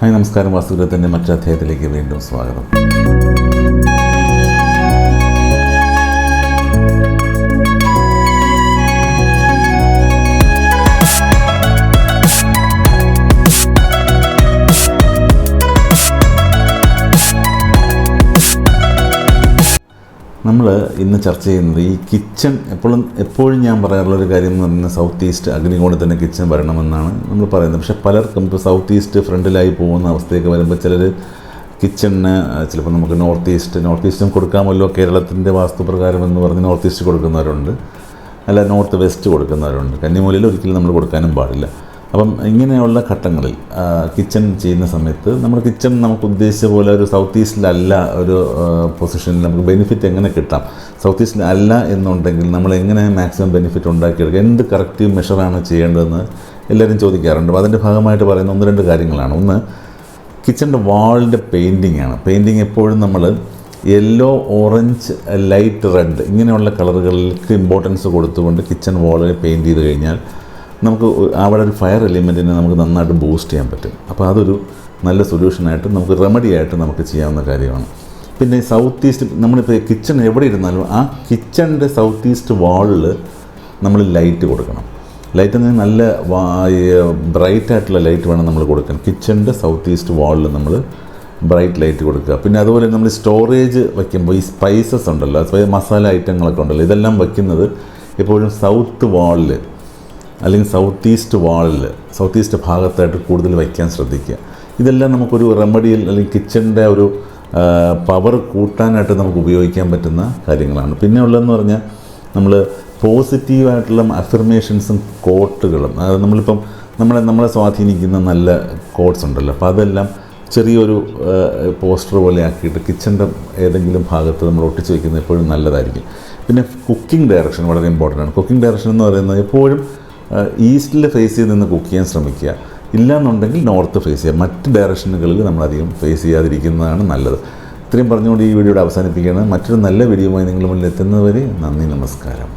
Hi നമസ്കാരം വാസ്തുഗ്രഹത്തിന്റെ മറ്റൊരു അധ്യായത്തിലേക്ക് വീണ്ടും സ്വാഗതം. നമ്മൾ ഇന്ന് ചർച്ച ചെയ്യുന്നത് ഈ കിച്ചൺ എപ്പോഴും എപ്പോഴും ഞാൻ പറയാറുള്ള ഒരു കാര്യം എന്ന് പറഞ്ഞാൽ സൗത്ത് ഈസ്റ്റ് അഗ്നികോണിൽ തന്നെ കിച്ചൺ വരണമെന്നാണ് നമ്മൾ പറയുന്നത്. പക്ഷേ പലർക്കും ഇപ്പോൾ സൗത്ത് ഈസ്റ്റ് ഫ്രണ്ടിലായി പോകുന്ന അവസ്ഥയൊക്കെ വരുമ്പോൾ ചിലർ കിച്ചണിന് ചിലപ്പോൾ നമുക്ക് നോർത്ത് ഈസ്റ്റ് നോർത്ത് ഈസ്റ്റും കൊടുക്കാമല്ലോ കേരളത്തിന്റെ വാസ്തുപ്രകാരം എന്ന് പറഞ്ഞ് നോർത്ത് ഈസ്റ്റ് കൊടുക്കുന്നവരുണ്ട്. അല്ല നോർത്ത് വെസ്റ്റ് കൊടുക്കുന്നവരുണ്ട്. കന്നിമൂലയിൽ ഒരിക്കലും നമ്മൾ കൊടുക്കാനും പാടില്ല. അപ്പം ഇങ്ങനെയുള്ള ഘട്ടങ്ങളിൽ കിച്ചൺ ചെയ്യുന്ന സമയത്ത് നമ്മുടെ കിച്ചൺ നമുക്ക് ഉദ്ദേശിച്ച പോലെ ഒരു സൗത്ത് ഈസ്റ്റിലല്ല ഒരു പൊസിഷനിൽ നമുക്ക് ബെനിഫിറ്റ് എങ്ങനെ കിട്ടാം? സൗത്ത് ഈസ്റ്റിൽ അല്ല എന്നുണ്ടെങ്കിൽ നമ്മൾ എങ്ങനെ മാക്സിമം ബെനിഫിറ്റ് ഉണ്ടാക്കിയെടുക്കുക എന്ത് കറക്റ്റീവ് മെഷറാണ് ചെയ്യേണ്ടതെന്ന് എല്ലാവരും ചോദിക്കാറുണ്ട്. അപ്പോൾ അതിന്റെ ഭാഗമായിട്ട് പറയുന്ന ഒന്ന് രണ്ട് കാര്യങ്ങളാണ്. ഒന്ന് കിച്ചന്റെ വാളിന്റെ പെയിന്റിംഗ് ആണ്. പെയിന്റിങ് എപ്പോഴും നമ്മൾ യെല്ലോ ഓറഞ്ച് ലൈറ്റ് റെഡ് ഇങ്ങനെയുള്ള കളറുകൾക്ക് ഇമ്പോർട്ടൻസ് കൊടുത്തുകൊണ്ട് കിച്ചൺ വാളിൽ പെയിന്റ് ചെയ്ത് കഴിഞ്ഞാൽ നമുക്ക് അവിടെ ഒരു ഫയർ എലിമെന്റിനെ നമുക്ക് നന്നായിട്ട് ബൂസ്റ്റ് ചെയ്യാൻ പറ്റും. അപ്പോൾ അതൊരു നല്ല സൊല്യൂഷനായിട്ട് നമുക്ക് റെമഡി ആയിട്ട് നമുക്ക് ചെയ്യാവുന്ന കാര്യമാണ്. പിന്നെ സൗത്ത് ഈസ്റ്റ് നമ്മളിപ്പോൾ കിച്ചൺ എവിടെ ഇരുന്നാലും ആ കിച്ചണിന്റെ സൗത്ത് ഈസ്റ്റ് വാളിൽ നമ്മൾ ലൈറ്റ് കൊടുക്കണം. ലൈറ്റ് എന്ന് നല്ല ബ്രൈറ്റ് ആയിട്ടുള്ള ലൈറ്റ് വേണം നമ്മൾ കൊടുക്കാൻ. കിച്ചണിന്റെ സൗത്ത് ഈസ്റ്റ് വാളിൽ നമ്മൾ ബ്രൈറ്റ് ലൈറ്റ് കൊടുക്കുക. പിന്നെ അതുപോലെ നമ്മൾ സ്റ്റോറേജ് വയ്ക്കുമ്പോൾ ഈ സ്പൈസസ് ഉണ്ടല്ലോ മസാല ഐറ്റങ്ങളൊക്കെ ഉണ്ടല്ലോ ഇതെല്ലാം വയ്ക്കുന്നത് എപ്പോഴും സൗത്ത് വാളിൽ അല്ലെങ്കിൽ സൗത്ത് ഈസ്റ്റ് വാളിൽ സൗത്ത് ഈസ്റ്റ് ഭാഗത്തായിട്ട് കൂടുതൽ വയ്ക്കാൻ ശ്രദ്ധിക്കുക. ഇതെല്ലാം നമുക്കൊരു റെമഡിയിൽ അല്ലെങ്കിൽ കിച്ചണിന്റെ ഒരു പവർ കൂട്ടാനായിട്ട് നമുക്ക് ഉപയോഗിക്കാൻ പറ്റുന്ന കാര്യങ്ങളാണ്. പിന്നെ ഉള്ളതെന്ന് പറഞ്ഞാൽ നമ്മൾ പോസിറ്റീവായിട്ടുള്ള അഫർമേഷൻസും കോട്ടുകളും അതായത് നമ്മളിപ്പം നമ്മളെ നമ്മളെ സ്വാധീനിക്കുന്ന നല്ല കോട്ട്സ് ഉണ്ടല്ലോ. അപ്പോൾ അതെല്ലാം ചെറിയൊരു പോസ്റ്റർ പോലെ ആക്കിയിട്ട് കിച്ചന്റെ ഏതെങ്കിലും ഭാഗത്ത് നമ്മൾ ഒട്ടിച്ച് വയ്ക്കുന്നത് എപ്പോഴും നല്ലതായിരിക്കും. പിന്നെ കുക്കിംഗ് ഡയറക്ഷൻ വളരെ ഇമ്പോർട്ടന്റ് ആണ്. കുക്കിംഗ് ഡയറക്ഷൻ എന്ന് പറയുന്നത് എപ്പോഴും ഈസ്റ്റിൽ ഫേസ് ചെയ്ത് നിന്ന് കുക്ക് ചെയ്യാൻ ശ്രമിക്കുക. ഇല്ലാന്നുണ്ടെങ്കിൽ നോർത്ത് ഫേസ് ചെയ്യുക. മറ്റ് ഡയറക്ഷനുകളിൽ നമ്മളധികം ഫേസ് ചെയ്യാതിരിക്കുന്നതാണ് നല്ലത്. ഇത്രയും പറഞ്ഞുകൊണ്ട് ഈ വീഡിയോയുടെ അവസാനിപ്പിക്കുകയാണ്. മറ്റൊരു നല്ല വീഡിയോയുമായി നിങ്ങളുടെ മുന്നിൽ എത്തുന്നതുവരെ നന്ദി നമസ്കാരം.